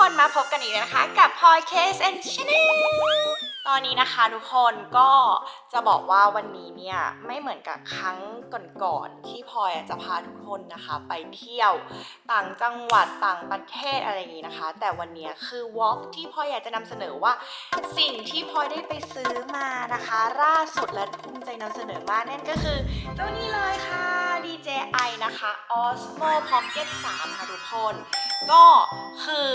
คนๆทุกคนมาพบกันอีกแล้วนะคะ กับพลอย Case and Channel ตอนนี้นะคะทุกคนก็จะบอกว่าวันนี้เนี่ยไม่เหมือนกับครั้งก่อนๆที่พลอยจะพาทุกคนนะคะ ไปเที่ยวต่างจังหวัดต่างประเทศอะไรอย่างนี้นะคะ แต่วันนี้คือวอล์กที่พลอยอยากจะนำเสนอว่า สิ่งที่พลอยได้ไปซื้อมานะคะ ล่าสุดและภูมิใจนำเสนอมากนั่นก็คือเจ้านี้เลยค่ะ DJI นะคะ Osmo Pocket 3ค่ะทุกคน ก็คือ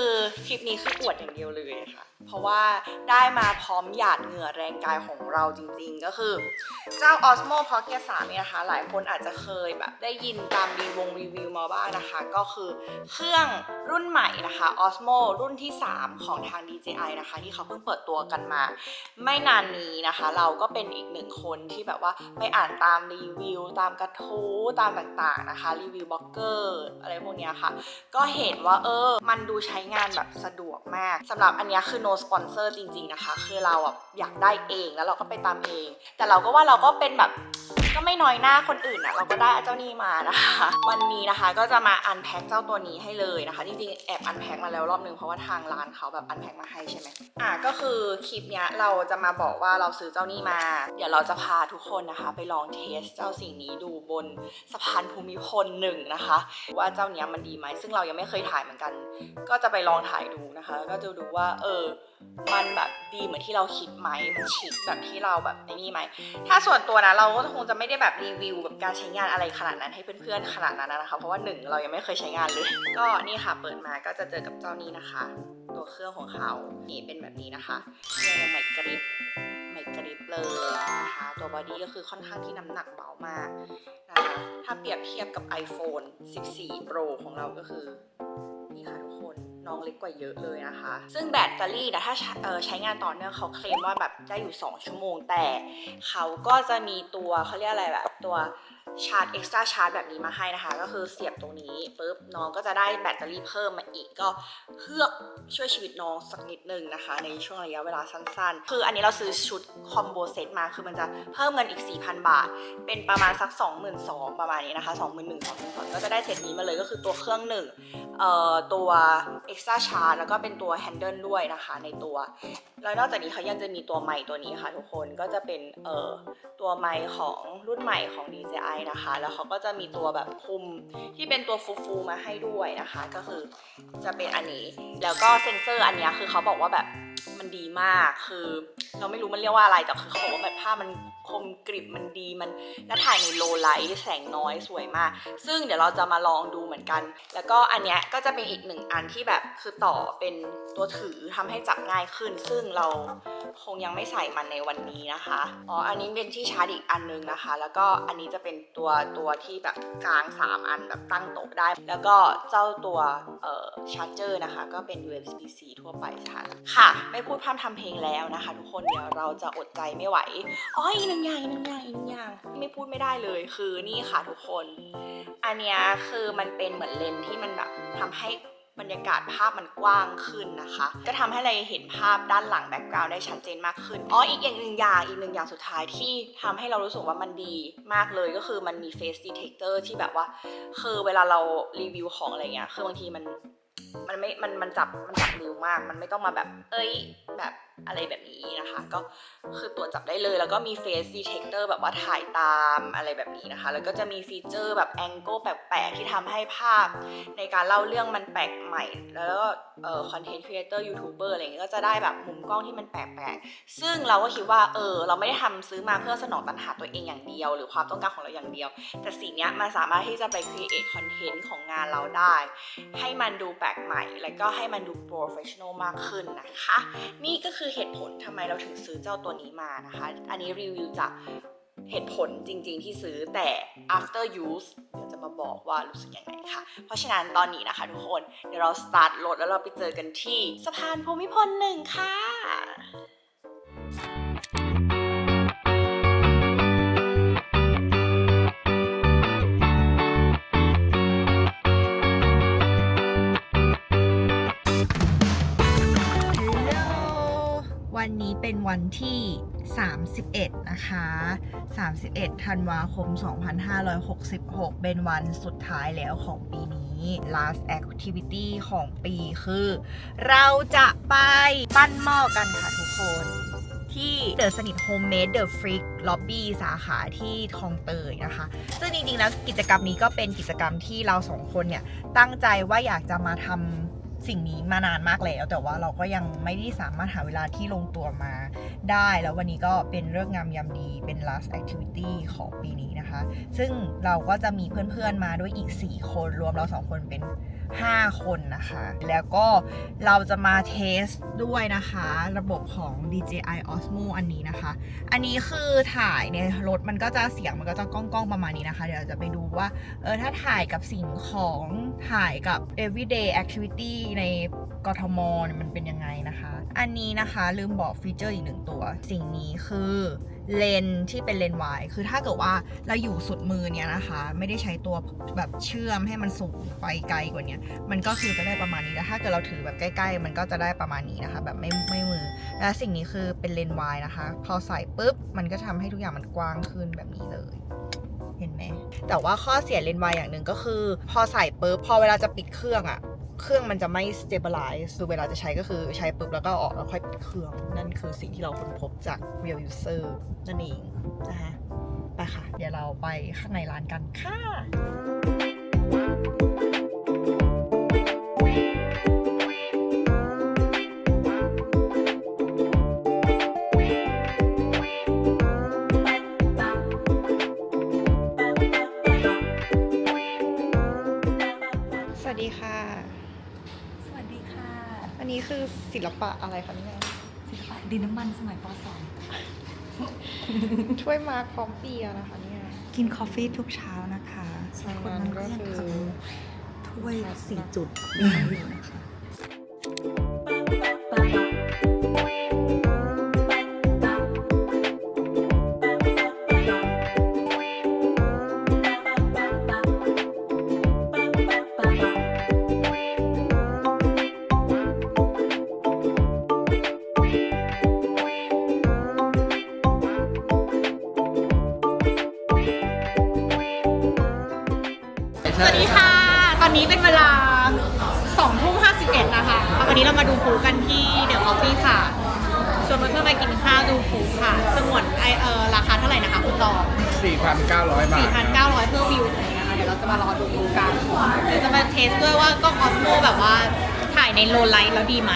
คลิปนี้คืออวดอย่างเดียวเลยค่ะ เพราะว่าได้มาพร้อมหยาดเหงื่อแรงกายของเราจริงๆ ก็คือ เจ้า Osmo Pocket 3เนี่ยนะคะหลายคนอาจจะเคยแบบได้ยินตามรีวงรีวิวมาบ้างนะคะ ก็คือเครื่องรุ่นใหม่นะคะ Osmo รุ่นที่ 3 ของทาง DJI นะคะ ที่เขาเพิ่งเปิดตัวกันมา ไม่นานนี้นะคะ เราก็เป็นอีกหนึ่งคนที่แบบว่าไปอ่านตามรีวิว ตามกระทู้ตามต่างๆนะคะรีวิวบล็อกเกอร์อะไรพวกนี้ค่ะ ก็เห็นว่าเออ มันดูใช้งานแบบสะดวกมากสำหรับอันนี้คือ no sponsor จริงๆนะคะ คือเราอะอยากได้เองแล้วเราก็ไปตามเอง แต่เราก็ว่าเราก็เป็นแบบก็ไม่น้อยหน้าคนอื่นอะเราก็ได้เจ้านี้มานะคะ วันนี้นะคะก็จะมาอันแพ็คเจ้าตัวนี้ให้เลยนะคะ จริงๆ แอบอันแพ็คมาแล้วรอบนึงเพราะว่าทางร้านเขาแบบอันแพ็คมาให้ใช่ไหมอะก็คือคลิปเนี้ยเราจะมาบอกว่าเราซื้อเจ้านี้มา เดี๋ยวเราจะพาทุกคนนะคะ ไปลองเทสเจ้าสิ่งนี้ดูบนสะพานภูมิพลหนึ่งนะคะ ว่าเจ้าเนี้ยมันดีไหมซึ่งเรายังไม่เคยถ่ายเหมือนกัน ก็จะไปลองถ่ายดูนะคะ ก็จะดูว่า เออ มันแบบดีเหมือนที่เราคิดไหมมันชิคแบบที่เราแบบในนี่ไหม ถ้าส่วนตัวนะเราก็คงจะไม่ได้แบบรีวิวแบบการใช้งานอะไรขนาดนั้นให้เพื่อนๆขนาดนั้นนะคะ เพราะว่าหนึ่งเรายังไม่เคยใช้งานเลย ก็นี่ค่ะ เปิดมาก็จะเจอกับเจ้านี้นะคะ ตัวเครื่องของเขานี่เป็นแบบนี้นะคะเนี่ยใหม่กริบใหม่กริบเลยนะคะ ตัวบอดี้ก็คือค่อนข้างที่น้ำหนักเบามากนะคะถ้าเปรียบเทียบกับ iPhone 14 Pro ของเราก็คือ น้องเล็กกว่าเยอะเลยนะคะ ซึ่งแบตเตอรี่นะถ้าใช้เอ่อใช้งานต่อเนื่องเขาเคลมว่าแบบได้อยู่ 2 ชั่วโมง แต่เขาก็จะมีตัวเขาเรียกอะไรแบบตัว ชาร์จเอ็กซ์ตร้าชาร์จแบบนี้มาให้นะคะ ก็คือเสียบตรงนี้ปุ๊บน้องก็จะได้แบตเตอรี่เพิ่มมาอีกก็เพื่อช่วยชีวิตน้องสักนิดนึงนะคะ ในช่วงระยะเวลาสั้นๆ คืออันนี้เราซื้อชุดคอมโบเซตมาคือมันจะเพิ่มเงินอีก 4,000 บาท เป็นประมาณสัก 22,000ประมาณนี้นะคะ 21,000 22,000ก็จะได้เซตนี้มาเลยก็คือตัวเครื่องหนึ่งเอ่อตัว extra charge แล้วก็เป็นตัว handle ด้วยนะคะในตัว แล้วนอกจากนี้เขายังจะมีตัวไมค์ตัวนี้ค่ะทุกคนก็จะเป็นเอ่อตัวไมค์ของรุ่นใหม่ของ DJI นะคะ แล้วเขาก็จะมีตัวแบบคุมที่เป็นตัวฟูๆมาให้ด้วยนะคะ ก็คือจะเป็นอันนี้ แล้วก็เซ็นเซอร์อันนี้คือเขาบอกว่าแบบ มันดีมากคือเราไม่รู้มันเรียกว่าอะไรแต่คือเขาบอกว่าแบบภาพมันคมกริบมันดีมันและถ่ายในโลไลท์แสงน้อยสวยมาก ซึ่งเดี๋ยวเราจะมาลองดูเหมือนกัน แล้วก็อันเนี้ยก็จะเป็นอีกหนึ่งอันที่แบบคือต่อเป็นตัวถือทำให้จับง่ายขึ้น ซึ่งเราคงยังไม่ใส่มันในวันนี้นะคะอ๋ออันนี้เป็นที่ชาร์จอีกอันนึงนะคะ แล้วก็อันนี้จะเป็นตัวตัวที่แบบกลาง 3 อันแบบตั้งโต๊ะได้ แล้วก็เจ้าตัวเอ่อชาร์จเจอร์นะคะ ก็เป็น USB-C ทั่วไปค่ะค่ะไม่พูดพร่ำทำเพลงแล้วนะคะ ทุกคนเดี๋ยวเราจะอดใจไม่ไหวอ๋ออีกหนึ่งอย่างอีกหนึ่งอย่างอีกหนึ่งอย่างไม่พูดไม่ได้เลยคือนี่ค่ะทุกคน อันนี้คือมันเป็นเหมือนเลนที่มันแบบทำให้บรรยากาศภาพมันกว้างขึ้นนะคะ ก็ทำให้เราเห็นภาพด้านหลังแบ็กกราวด์ได้ชัดเจนมากขึ้น อ๋อ อีกอย่างหนึ่งอย่างอีกหนึ่งอย่างสุดท้ายที่ทำให้เรารู้สึกว่ามันดีมากเลยก็คือมันมี face detector ที่แบบว่า คือเวลาเรารีวิวของอะไรเงี้ย คือบางทีมัน มันไม่มันมันจับมันจับนิ้วมาก มันไม่ต้องมาแบบ เอ้ยแบบ อะไรแบบนี้นะคะ ก็คือตรวจจับได้เลย แล้วก็มี face detector แบบว่าถ่ายตามอะไรแบบนี้นะคะ แล้วก็จะมีฟีเจอร์แบบ angle แปลกๆ ที่ทำให้ภาพในการเล่าเรื่องมันแปลกใหม่ แล้วก็เอ่อ content creator youtuber อะไรเงี้ยก็จะได้แบบมุมกล้องที่มันแปลกๆ ซึ่งเราก็คิดว่าเออเราไม่ได้ทำซื้อมาเพื่อสนองตัณหาตัวเองอย่างเดียว หรือความต้องการของเราอย่างเดียว แต่สิ่งเนี้ยมันสามารถที่จะไป create content ของงานเราได้ ให้มันดูแปลกใหม่ และก็ให้มันดู professional มากขึ้นนะคะ นี่ก็คือือเหตุผลทำไมเราถึงซื้อเจ้าตัวนี้มานะคะ อันนี้รีวิวจากเหตุผลจริงๆที่ซื้อแต่ after use เดี๋ยวจะมาบอกว่ารู้สึกยังไงค่ะ เพราะฉะนั้นตอนนี้นะคะทุกคน เดี๋ยวเรา start รถแล้วเราไปเจอกันที่สะพานภูมิพลหนึ่งค่ะ เป็นวันที่ 31 นะคะ 31 ธันวาคม 2566 เป็นวันสุดท้ายแล้วของปีนี้ last activity ของปีคือ เราจะไปปั้นหม้อกันค่ะทุกคนที่เดอะสนิทโฮมเมดเดอะฟริกล็อบบี้สาขาที่คลองเตยนะคะ ซึ่งจริงๆแล้วกิจกรรมนี้ก็เป็นกิจกรรมที่เราสองคนเนี่ย ตั้งใจว่าอยากจะมาทำ สิ่งนี้มานานมากแล้ว แต่ว่าเราก็ยังไม่ได้สามารถหาเวลาที่ลงตัวมาได้ แล้ววันนี้ก็เป็นเรื่องงามยามดีเป็น last activity ของปีนี้นะคะ ซึ่งเราก็จะมีเพื่อนๆมาด้วยอีก 4 คนรวมเราสองคนเป็น 5 คนนะคะ แล้วก็เราจะมาเทสด้วยนะคะ ระบบของ DJI Osmo อันนี้นะคะ อันนี้คือถ่ายในรถมันก็จะเสียงมันก็จะก้องๆประมาณนี้นะคะ เดี๋ยวเราจะไปดูว่าเออถ้าถ่ายกับสิ่งของถ่ายกับ everyday activity ในกทมเนี่ยมันเป็นยังไงนะคะ อันนี้นะคะลืมบอกฟีเจอร์อีกหนึ่งตัว สิ่งนี้คือ เลนที่เป็นเลนวายคือถ้าเกิดว่าเราอยู่สุดมือเนี่ยนะคะ ไม่ได้ใช้ตัวแบบเชื่อมให้มันสูงไปไกลกว่านี้มันก็คือจะได้ประมาณนี้แล้วถ้าเกิดเราถือแบบใกล้ ๆ มันก็จะได้ประมาณนี้นะคะ แบบไม่ไม่มือ และสิ่งนี้คือเป็นเลนวายนะคะ พอใส่ปุ๊บมันก็ทำให้ทุกอย่างมันกว้างขึ้นแบบนี้เลยเห็นไหมแต่ว่าข้อเสียเลนวายอย่างหนึ่งก็คือ พอใส่ปุ๊บพอเวลาจะปิดเครื่องอะ เครื่องมันจะไม่ stabilize คือเวลาจะใช้ก็คือใช้ปุ๊บแล้วก็ออกแล้วค่อยปิดเครื่อง นั่นคือสิ่งที่เราค้นพบจาก real user นั่นเองนะคะไปค่ะ เดี๋ยวเราไปข้างในร้านกันค่ะสวัสดีค่ะ นนี้คือศิลปะอะไรคะเนี่ยศิลปะดินน้ำมันสมัยปถ้วยมาพร้อมเปียร์นะคะเนี่ย .2 กินกาแฟทุกเช้านะคะใช่คนนั้นก็ยังก็ทคือำถ้วยสี่จุดอยู่นะคะ นนี้เป็นเวลา2ทุ่ม51 นะคะ วันนี้เรามาดูพูกันที่เดอะคอฟฟี่ค่ะ ชวนเพื่อนๆมากินข้าวดูพูค่ะสงวนไอเออราคาเท่าไหร่นะคะคุณตอง4,900 บาทครับ4,900 เพื่อวิวเลยนะคะ เดี๋ยวเราจะมารอดูพูกันเดี๋ยวจะมาเทสด้วยว่ากล้องออสโมแบบว่าถ่ายในโลไลท์แล้วดีไหม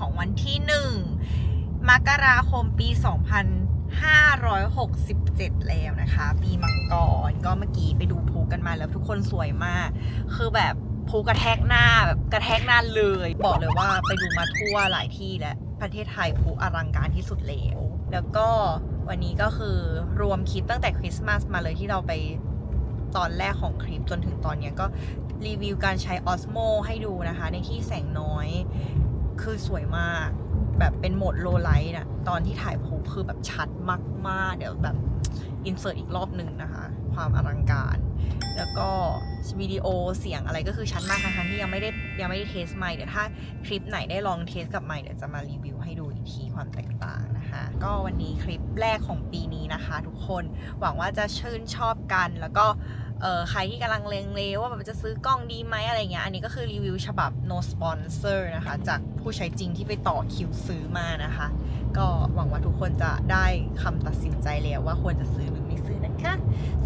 ของวันที่หนึ่งมกราคมปี 2567 แล้วนะคะ ปีมังกรก็เมื่อกี้ไปดูพลุกันมาแล้วทุกคนสวยมาก คือแบบพลุกระแทกหน้าแบบกระแทกหน้าเลย บอกเลยว่าไปดูมาทั่วหลายที่แล้วประเทศไทยพลุอลังการที่สุดแล้ว แล้วก็วันนี้ก็คือรวมคลิปตั้งแต่คริสต์มาสมาเลยที่เราไปตอนแรกของคลิปจนถึงตอนนี้ก็รีวิวการใช้ออสโมให้ดูนะคะ ในที่แสงน้อย คือสวยมาก แบบเป็นโหมดโลไลท์นะตอนที่ถ่ายพคือแบบชัดมากๆ เดี๋ยวแบบอินเสิร์ตอีกรอบหนึ่งนะคะ ความอลังการ แล้วก็วิดีโอเสียงอะไรก็คือชัดมากทั้งๆที่ยังไม่ได้ยังไม่ได้เทสไมค์เดี๋ยวถ้าคลิปไหนได้ลองเทสกับไมค์เดี๋ยวจะมารีวิวให้ดูอีกทีความแตกต่างนะคะ ก็วันนี้คลิปแรกของปีนี้นะคะ ทุกคนหวังว่าจะชื่นชอบกันแล้วก็ เออใครที่กำลังเลงเลว่าแบบจะซื้อกล้องดีไหมอะไรเงี้ย อันนี้ก็คือรีวิวฉบับ no sponsor นะคะ จากผู้ใช้จริงที่ไปต่อคิวซื้อมานะคะ ก็หวังว่าทุกคนจะได้คำตัดสินใจแล้วว่าควรจะซื้อหรือไม่ซื้อนะคะ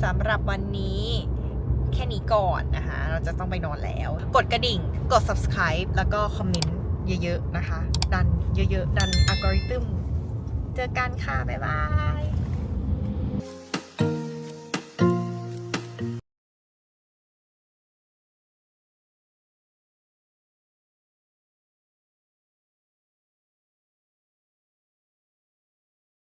สำหรับวันนี้แค่นี้ก่อนนะคะ เราจะต้องไปนอนแล้ว กดกระดิ่ง กด subscribe แล้วก็คอมเมนต์เยอะๆนะคะ ดันเยอะๆ ดันอัลกอริทึม เจอกันค่ะ บ๊ายบาย